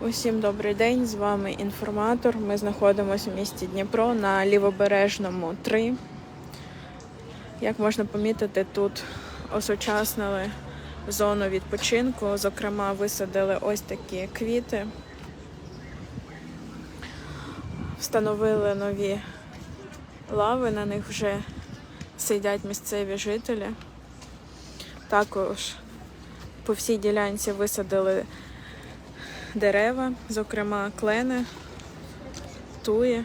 Усім добрий день. З вами інформатор. Ми знаходимося в місті Дніпро на лівобережному 3. Як можна помітити, тут осучаснили зону відпочинку. Зокрема, висадили ось такі квіти, встановили нові лави, на них вже сидять місцеві жителі. Також по всій ділянці висадили дерева, зокрема клени, туї.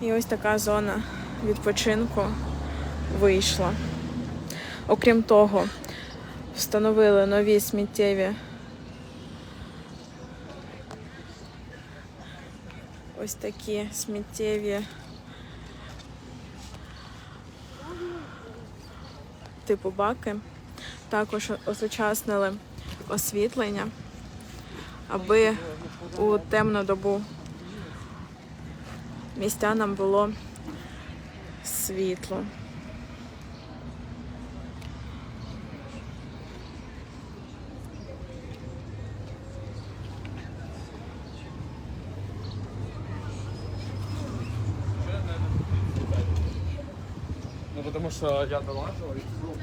І ось така зона відпочинку вийшла. Окрім того, встановили нові сміттєві ось такі сміттєві типу баки. Також осучаснили освітлення, аби у темну добу містянам було світло. Потому что я долаживал, і было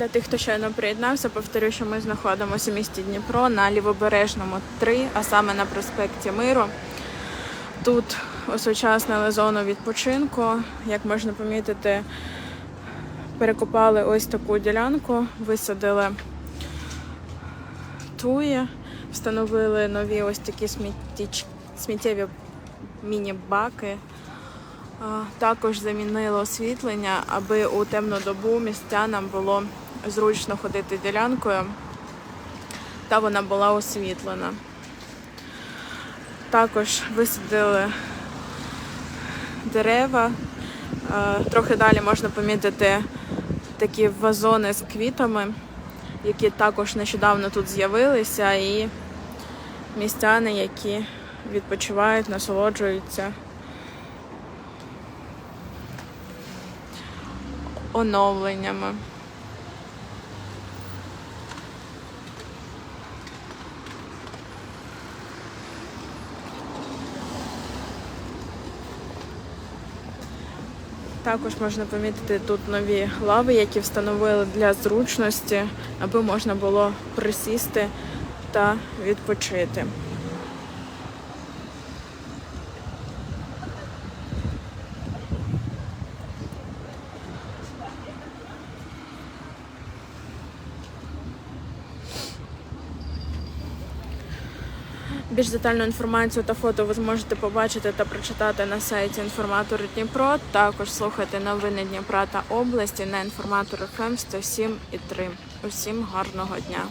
Для тих, хто щойно приєднався, повторю, що ми знаходимося в місті Дніпро на лівобережному 3, а саме на проспекті Миру. Тут осучаснили зону відпочинку. Як можна помітити, перекопали ось таку ділянку, висадили туї, встановили нові ось такі сміттєч- сміттєві міні-баки. Також замінили освітлення, аби у темну добу містянам було зручно ходити ділянкою, та вона була освітлена. Також висадили дерева. Е, Трохи далі можна помітити такі вазони з квітами, які також нещодавно тут з'явилися, і містяни, які відпочивають, насолоджуються оновленнями. Також можна помітити тут нові лави, які встановили для зручності, аби можна було присісти та відпочити. Більш детальну інформацію та фото ви зможете побачити та прочитати на сайті інформатору Дніпро. Також слухайте новини Дніпра та області на інформатор ФМ 107 і 3. Усім гарного дня!